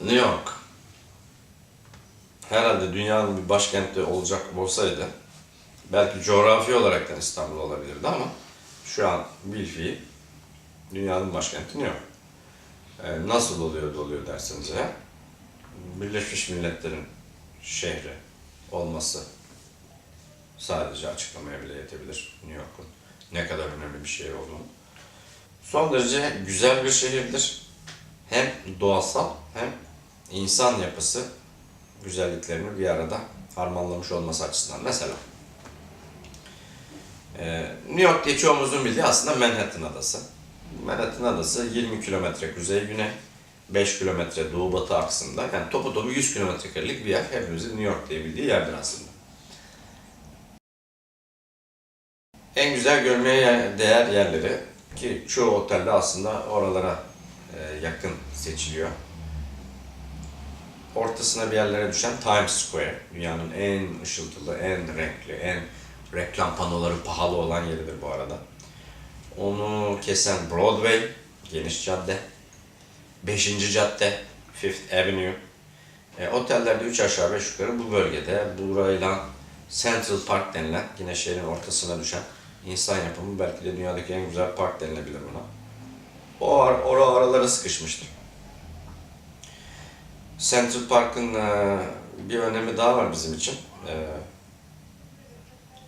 New York. Herhalde dünyanın bir başkenti olacak olsaydı belki coğrafi olarak da İstanbul olabilirdi ama şu an bilfiil dünyanın başkenti New York. Ee, nasıl oluyor da oluyor derseniz eğer Birleşmiş Milletler'in şehri olması sadece açıklamaya bile yetebilir New York'un ne kadar önemli bir şehir olduğunu. Son derece güzel bir şehirdir. Hem doğasal hem insan yapısı güzelliklerini bir arada harmanlamış olması açısından. Mesela e, New York diye çoğumuzun bildiği aslında Manhattan Adası. Manhattan Adası 20 kilometre kuzey güney, 5 kilometre doğu batı aksında. Yani topu topu 100 kilometre bir yer. Hepimizin New York diye bildiği yerdir aslında. En güzel görmeye değer yerleri ki çoğu otelde aslında oralara e, yakın seçiliyor. Ortasına bir yerlere düşen Times Square, dünyanın en ışıltılı, en renkli, en reklam panoları pahalı olan yeridir bu arada. Onu kesen Broadway, geniş cadde, 5. cadde, Fifth Avenue. E, otellerde 3 aşağı 5 yukarı bu bölgede burayla Central Park denilen yine şehrin ortasına düşen insan yapımı belki de dünyadaki en güzel park denilebilir buna. O ar ora aralara sıkışmıştır. Central Park'ın e, bir önemi daha var bizim için. E,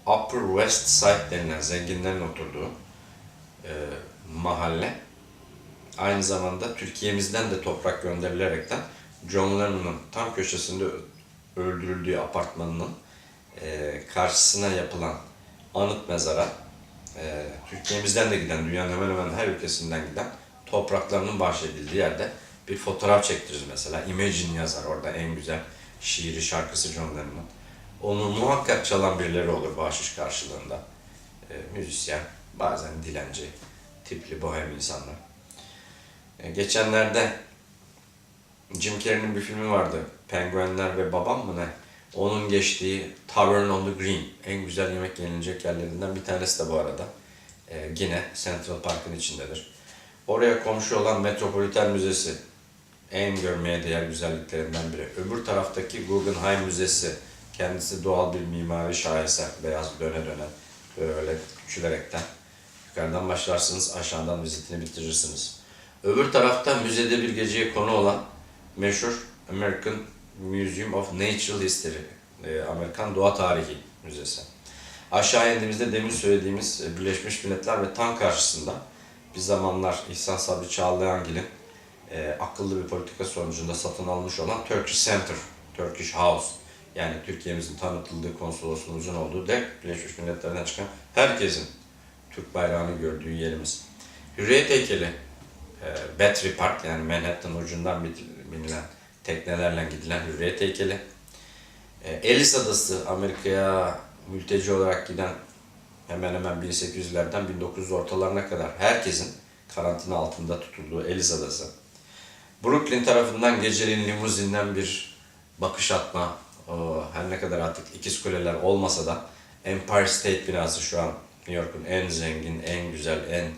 Upper West Side denilen zenginlerin oturduğu e, mahalle. Aynı zamanda Türkiye'mizden de toprak gönderilerekten John Lennon'ın tam köşesinde öldürüldüğü apartmanının e, karşısına yapılan anıt mezara e, Türkiye'mizden de giden, dünyanın hemen hemen her ülkesinden giden topraklarının bahşedildiği yerde bir fotoğraf çektiririz mesela. Imagine yazar orada en güzel şiiri, şarkısı John. Onu muhakkak çalan birileri olur bahşiş karşılığında. E, müzisyen, bazen dilenci, tipli bohem insanlar. E, geçenlerde Jim Carrey'nin bir filmi vardı. Penguenler ve Babam mı ne? Onun geçtiği Tavern on the Green. En güzel yemek yenilecek yerlerinden bir tanesi de bu arada. Ee, yine Central Park'ın içindedir. Oraya komşu olan Metropolitan Müzesi en görmeye değer güzelliklerinden biri. Öbür taraftaki Guggenheim Müzesi kendisi doğal bir mimari şaheser. Beyaz döne döne böyle küçülerekten. Yukarıdan başlarsınız aşağıdan vizitini bitirirsiniz. Öbür tarafta müzede bir geceye konu olan meşhur American Museum of Natural History, e, Amerikan Doğa Tarihi Müzesi. Aşağı indiğimizde demin söylediğimiz e, Birleşmiş Milletler ve tam karşısında bir zamanlar İhsan Sabri Çağlayangil'in e, akıllı bir politika sonucunda satın almış olan Turkish Center, Turkish House yani Türkiye'mizin tanıtıldığı konsolosluğumuzun olduğu de Birleşmiş Milletler'den çıkan herkesin Türk bayrağını gördüğü yerimiz. Hürriyet heykeli, e, Battery Park yani Manhattan ucundan binilen teknelerle gidilen Hürriyet heykeli. E, Ellis Adası Amerika'ya mülteci olarak giden hemen hemen 1800'lerden 1900 ortalarına kadar herkesin karantina altında tutulduğu Ellis Adası. Brooklyn tarafından geceliğin limuzinden bir bakış atma, her ne kadar artık ikiz kuleler olmasa da Empire State binası şu an New York'un en zengin, en güzel, en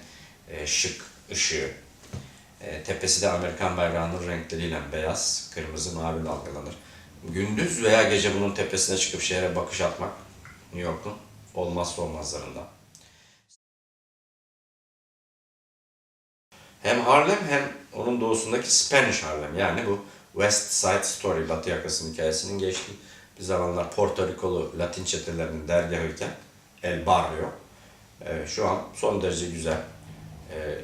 e, şık ışığı. E, tepesi de Amerikan bayrağının renkleriyle beyaz, kırmızı, mavi dalgalanır. Gündüz veya gece bunun tepesine çıkıp şehre bakış atmak New York'un olmazsa olmazlarından. Hem Harlem hem onun doğusundaki Spanish Harlem yani bu West Side Story, Batı yakasının hikayesinin geçtiği bir zamanlar Porto Rikolu Latin çetelerinin dergahıyken El Barrio e, şu an son derece güzel, e,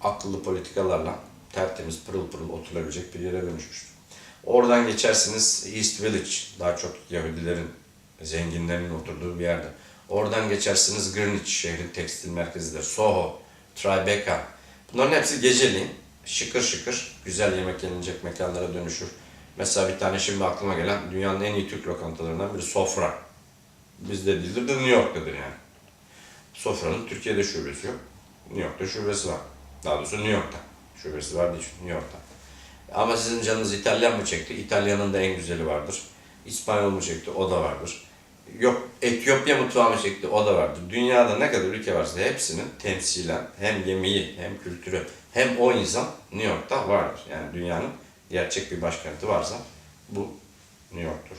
akıllı politikalarla tertemiz pırıl pırıl oturabilecek bir yere dönüşmüştür. Oradan geçersiniz East Village, daha çok Yahudilerin, zenginlerin oturduğu bir yerde. Oradan geçersiniz Greenwich, şehrin tekstil merkezidir. Soho, Tribeca. Bunların hepsi geceliğin şıkır şıkır güzel yemek yenilecek mekanlara dönüşür. Mesela bir tane şimdi aklıma gelen dünyanın en iyi Türk lokantalarından biri Sofra. Bizde değildir de New York'tadır yani. Sofra'nın Türkiye'de şubesi yok. New York'ta şubesi var. Daha doğrusu New York'ta. Şubesi var değil, New York'ta. Ama sizin canınız İtalyan mı çekti? İtalyan'ın da en güzeli vardır. İspanyol mu çekti? O da vardır. Yok Etiyopya mutfağı mı çekti? O da vardır. Dünyada ne kadar ülke varsa hepsinin temsilen hem yemeği hem kültürü hem o insan New York'ta vardır. Yani dünyanın gerçek bir başkenti varsa bu New York'tur.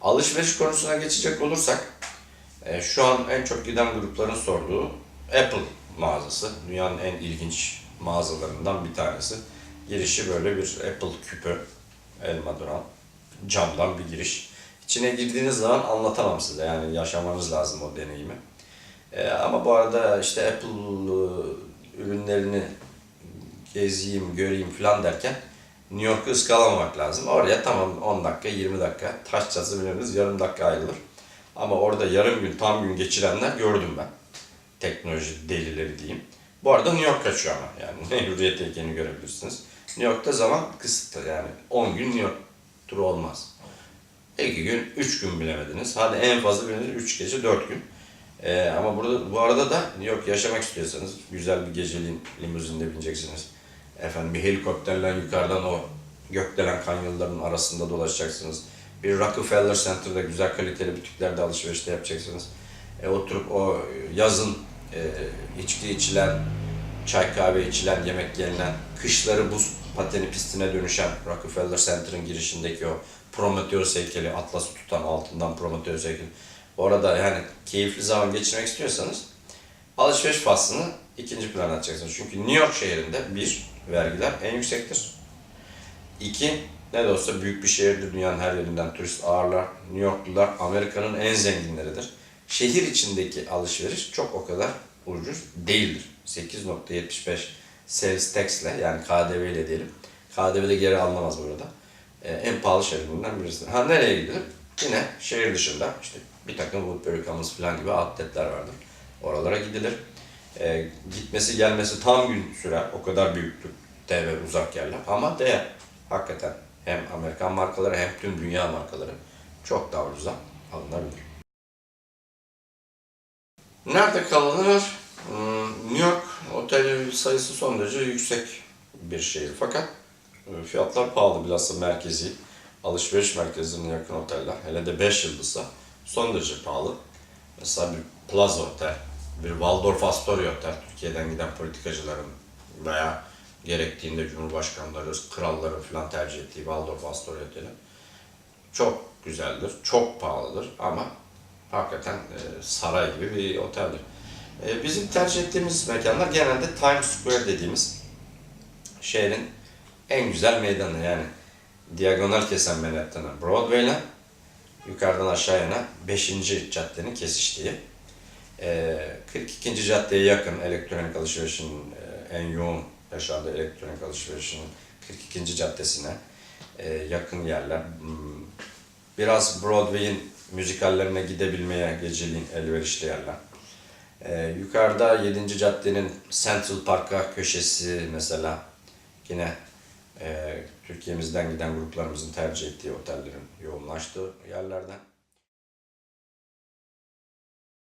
Alışveriş konusuna geçecek olursak, e, şu an en çok giden grupların sorduğu Apple mağazası. Dünyanın en ilginç mağazalarından bir tanesi. Girişi böyle bir Apple küpü, elma duran, camdan bir giriş. İçine girdiğiniz zaman anlatamam size yani yaşamanız lazım o deneyimi. E, ama bu arada işte Apple e, ürünlerini gezeyim, göreyim falan derken New York'u ıskalamamak lazım. Oraya tamam 10 dakika, 20 dakika taş çası biliriz yarım dakika ayrılır. Ama orada yarım gün, tam gün geçirenler gördüm ben. Teknoloji delileri diyeyim. Bu arada New York kaçıyor ama yani Hürriyet heykelini görebilirsiniz. New York'ta zaman kısıtlı yani 10 gün New York turu olmaz. 2 gün, 3 gün bilemediniz. Hadi en fazla bilemediniz 3 gece, 4 gün. Ee, ama burada bu arada da York yaşamak istiyorsanız güzel bir geceliğin limuzinde bineceksiniz. Efendim bir helikopterle yukarıdan o gökdelen kanyonların arasında dolaşacaksınız. Bir Rockefeller Center'da güzel kaliteli butiklerде alışverişte yapacaksınız. E, oturup o yazın e, içki içilen, çay kahve içilen, yemek yenilen, kışları buz pateni pistine dönüşen Rockefeller Center'ın girişindeki o Prometheus heykeli, atlası tutan altından Prometheus heykeli. Orada yani keyifli zaman geçirmek istiyorsanız alışveriş faslını ikinci plana atacaksınız. Çünkü New York şehrinde bir, vergiler en yüksektir. İki, ne de olsa büyük bir şehirdir. Dünyanın her yerinden turist ağırlar. New Yorklular Amerika'nın en zenginleridir. Şehir içindeki alışveriş çok o kadar ucuz değildir. 8.75 sales tax ile yani KDV ile diyelim. KDV de geri alınamaz burada. Ee, en pahalı şehirlerinden birisi. Ha nereye gidilir? Yine şehir dışında işte bir takım Woodbury Commons falan gibi outletler vardır. Oralara gidilir. Ee, gitmesi gelmesi tam gün sürer. O kadar büyüklük ve uzak yerler. Ama değer. Hakikaten hem Amerikan markaları hem tüm dünya markaları çok daha ucuza alınabilir. Nerede kalınır? Hmm, New York otel sayısı son derece yüksek bir şehir fakat e, fiyatlar pahalı bilhassa merkezi alışveriş merkezlerine yakın oteller hele de 5 yıldızsa son derece pahalı. Mesela bir Plaza Otel, bir Waldorf Astoria Otel Türkiye'den giden politikacıların veya gerektiğinde Cumhurbaşkanları, kralların falan tercih ettiği Waldorf Astoria Oteli çok güzeldir, çok pahalıdır ama hakikaten e, saray gibi bir oteldir. E, bizim tercih ettiğimiz mekanlar genelde Times Square dediğimiz şehrin en güzel meydanı yani diagonal kesen Manhattan'ı Broadway ile yukarıdan aşağıya 5. caddenin kesiştiği e, 42. caddeye yakın elektronik alışverişin e, en yoğun yaşandığı elektronik alışverişin 42. caddesine yakın yerler. Hmm, Biraz Broadway'in müzikallerine gidebilmeye geceliğin elverişli yerler. E, yukarıda 7. caddenin Central Park'a köşesi mesela yine e, Türkiye'mizden giden gruplarımızın tercih ettiği otellerin yoğunlaştığı yerlerden.